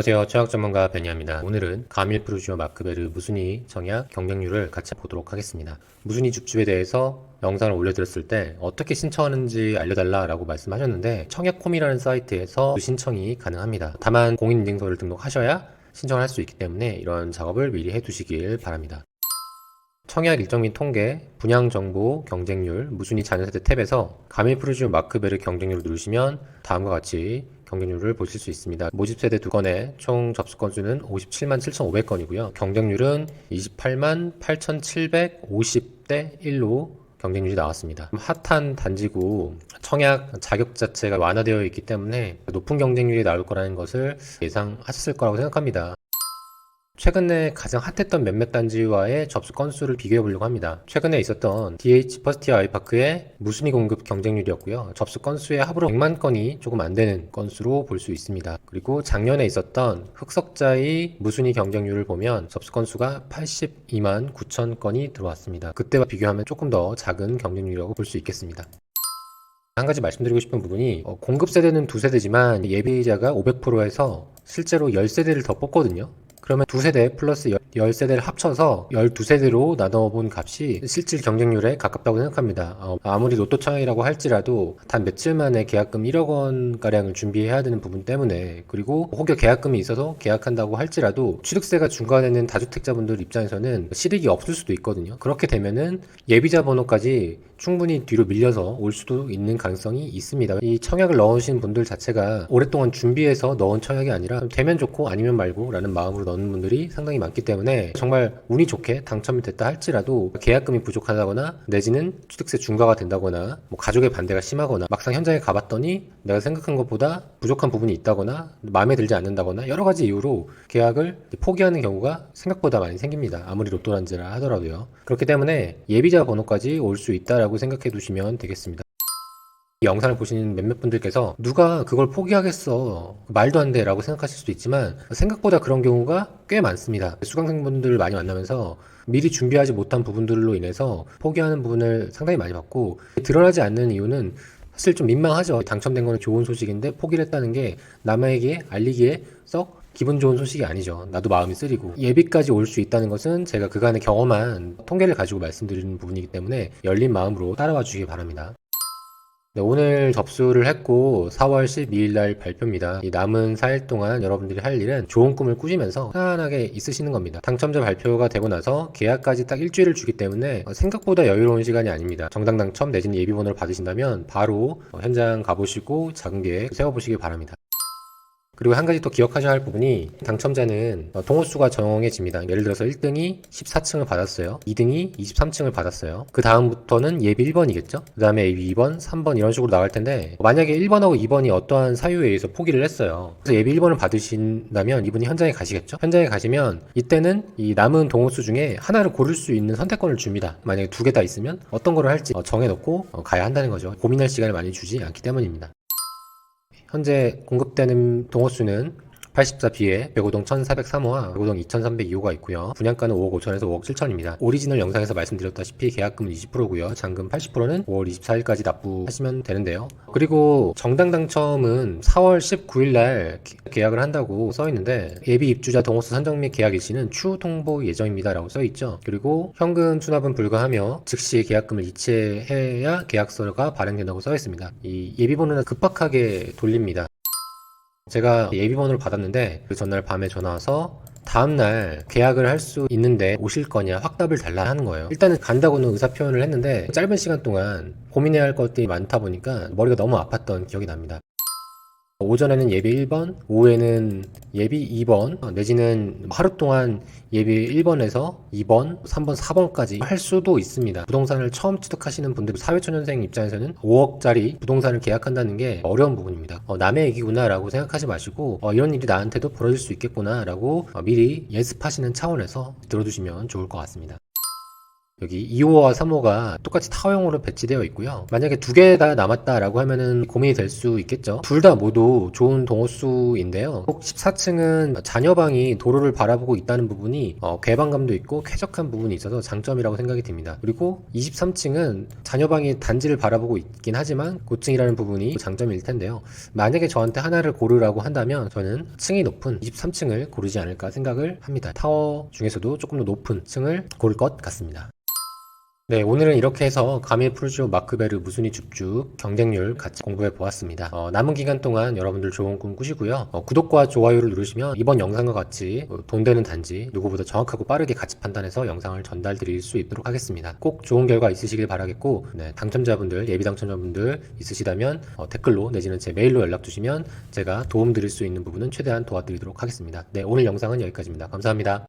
안녕하세요. 청약 전문가 베니아입니다. 오늘은 가밀 프루지오 마크베르 무순위 청약 경쟁률을 같이 보도록 하겠습니다. 무순위 줍줍에 대해서 영상을 올려드렸을 때 어떻게 신청하는지 알려달라라고 말씀하셨는데 청약콤이라는 사이트에서 신청이 가능합니다. 다만 공인인증서를 등록하셔야 신청을 할 수 있기 때문에 이런 작업을 미리 해두시길 바랍니다. 청약 일정 및 통계, 분양 정보, 경쟁률, 무순위 자녀세대 탭에서 가밀 프루지오 마크베르 경쟁률을 누르시면 다음과 같이 경쟁률을 보실 수 있습니다. 모집 세대 두 건의 총 접수 건수는 57만 7,500건이고요. 경쟁률은 28만 8,750대 1로 경쟁률이 나왔습니다. 핫한 단지구 청약 자격 자체가 완화되어 있기 때문에 높은 경쟁률이 나올 거라는 것을 예상하셨을 거라고 생각합니다. 최근에 가장 핫했던 몇몇 단지와의 접수 건수를 비교해 보려고 합니다. 최근에 있었던 DH 퍼스티아 아이파크의 무순위 공급 경쟁률이었고요. 접수 건수의 합으로 100만 건이 조금 안 되는 건수로 볼 수 있습니다. 그리고 작년에 있었던 흑석자의 무순위 경쟁률을 보면 접수 건수가 82만 9천 건이 들어왔습니다. 그때와 비교하면 조금 더 작은 경쟁률이라고 볼 수 있겠습니다. 한 가지 말씀드리고 싶은 부분이 어, 공급 세대는 두 세대지만 예비자가 500%에서 실제로 10세대를 더 뽑거든요. 그러면 두 세대 플러스 10세대를 합쳐서 12세대로 나눠본 값이 실질 경쟁률에 가깝다고 생각합니다. 어, 아무리 로또 청약이라고 할지라도 단 며칠 만에 계약금 1억 원 가량을 준비해야 되는 부분 때문에 그리고 혹여 계약금이 있어서 계약한다고 할지라도 취득세가 중과되는 다주택자분들 입장에서는 실익이 없을 수도 있거든요. 그렇게 되면은 예비자 번호까지 충분히 뒤로 밀려서 올 수도 있는 가능성이 있습니다. 이 청약을 넣으신 분들 자체가 오랫동안 준비해서 넣은 청약이 아니라 되면 좋고 아니면 말고 라는 마음으로 넣는 분들이 상당히 많기 때문에 정말 운이 좋게 당첨이 됐다 할지라도 계약금이 부족하다거나 내지는 취득세 중과가 된다거나 뭐 가족의 반대가 심하거나 막상 현장에 가봤더니 내가 생각한 것보다 부족한 부분이 있다거나 마음에 들지 않는다거나 여러 가지 이유로 계약을 포기하는 경우가 생각보다 많이 생깁니다. 아무리 로또란지라 하더라도요. 그렇기 때문에 예비자 번호까지 올 수 있다라고 생각해 두시면 되겠습니다. 이 영상을 보시는 몇몇 분들께서 누가 그걸 포기하겠어 말도 안 돼 라고 생각하실 수도 있지만 생각보다 그런 경우가 꽤 많습니다 수강생분들을 많이 만나면서 미리 준비하지 못한 부분들로 인해서 포기하는 부분을 상당히 많이 봤고 드러나지 않는 이유는 사실 좀 민망하죠 당첨된 거는 좋은 소식인데 포기를 했다는 게 남에게 알리기에 썩 기분 좋은 소식이 아니죠. 나도 마음이 쓰리고. 예비까지 올 수 있다는 것은 제가 그간의 경험한 통계를 가지고 말씀드리는 부분이기 때문에 열린 마음으로 따라와 주시기 바랍니다. 네, 오늘 접수를 했고 4월 12일 날 발표입니다. 이 남은 4일 동안 여러분들이 할 일은 좋은 꿈을 꾸시면서 편안하게 있으시는 겁니다. 당첨자 발표가 되고 나서 계약까지 딱 일주일을 주기 때문에 생각보다 여유로운 시간이 아닙니다. 정당 당첨 내지는 예비번호를 받으신다면 바로 현장 가보시고 작은 계획 세워보시기 바랍니다. 그리고 한 가지 또 기억하셔야 할 부분이 당첨자는 어, 동호수가 정해집니다. 예를 들어서 1등이 14층을 받았어요. 2등이 23층을 받았어요. 그 다음부터는 예비 1번이겠죠? 그 다음에 예비 2번, 3번 이런 식으로 나갈 텐데 만약에 1번하고 2번이 어떠한 사유에 의해서 포기를 했어요. 그래서 예비 1번을 받으신다면 이분이 현장에 가시겠죠? 현장에 가시면 이때는 이 남은 동호수 중에 하나를 고를 수 있는 선택권을 줍니다. 만약에 두 개 다 있으면 어떤 거를 할지 어, 정해놓고 어, 가야 한다는 거죠. 고민할 시간을 많이 주지 않기 때문입니다. 현재 공급되는 동호수는 84B에 백오동 1403호와 백오동 2302호가 있고요. 분양가는 5억 5천에서 5억 7천입니다. 오리지널 영상에서 말씀드렸다시피 계약금은 20%고요. 잔금 80%는 5월 24일까지 납부하시면 되는데요. 그리고 정당 당첨은 4월 19일 날 계약을 한다고 써 있는데 예비 입주자 동호수 선정 및 계약 일시는 추후 통보 예정입니다라고 써 있죠. 그리고 현금 수납은 불가하며 즉시 계약금을 이체해야 계약서가 발행된다고 써 있습니다. 이 예비번호는 급박하게 돌립니다. 제가 예비번호를 받았는데 그 전날 밤에 전화 와서 다음날 계약을 할 수 있는데 오실 거냐 확답을 달라 하는 거예요. 일단은 간다고는 의사 표현을 했는데 짧은 시간 동안 고민해야 할 것들이 많다 보니까 머리가 너무 아팠던 기억이 납니다. 오전에는 예비 1번, 오후에는 예비 2번, 내지는 하루 동안 예비 1번에서 2번, 3번, 4번까지 할 수도 있습니다. 부동산을 처음 취득하시는 분들, 사회초년생 입장에서는 5억짜리 부동산을 계약한다는 게 어려운 부분입니다. 어, 남의 얘기구나라고 생각하지 마시고 어, 이런 일이 나한테도 벌어질 수 있겠구나라고 어, 미리 예습하시는 차원에서 들어두시면 좋을 것 같습니다. 여기 2호와 3호가 똑같이 타워용으로 배치되어 있고요. 만약에 두 개 다 남았다라고 하면은 고민이 될 수 있겠죠. 둘 다 모두 좋은 동호수인데요. 꼭 14층은 자녀방이 도로를 바라보고 있다는 부분이 어, 개방감도 있고 쾌적한 부분이 있어서 장점이라고 생각이 듭니다. 그리고 23층은 자녀방이 단지를 바라보고 있긴 하지만 고층이라는 부분이 장점일 텐데요. 만약에 저한테 하나를 고르라고 한다면 저는 층이 높은 23층을 고르지 않을까 생각을 합니다. 타워 중에서도 조금 더 높은 층을 고를 것 같습니다. 네, 오늘은 이렇게 해서 가밀 프루지오 마크베르 무순위 줍줍 경쟁률 같이 공부해 보았습니다. 어, 남은 기간 동안 여러분들 좋은 꿈 꾸시고요. 어, 구독과 좋아요를 누르시면 이번 영상과 같이 어, 돈 되는 단지 누구보다 정확하고 빠르게 가치 판단해서 영상을 전달 드릴 수 있도록 하겠습니다. 꼭 좋은 결과 있으시길 바라겠고 네, 당첨자분들 예비 당첨자분들 있으시다면 어, 댓글로 내지는 제 메일로 연락 주시면 제가 도움 드릴 수 있는 부분은 최대한 도와드리도록 하겠습니다. 네, 오늘 영상은 여기까지입니다. 감사합니다.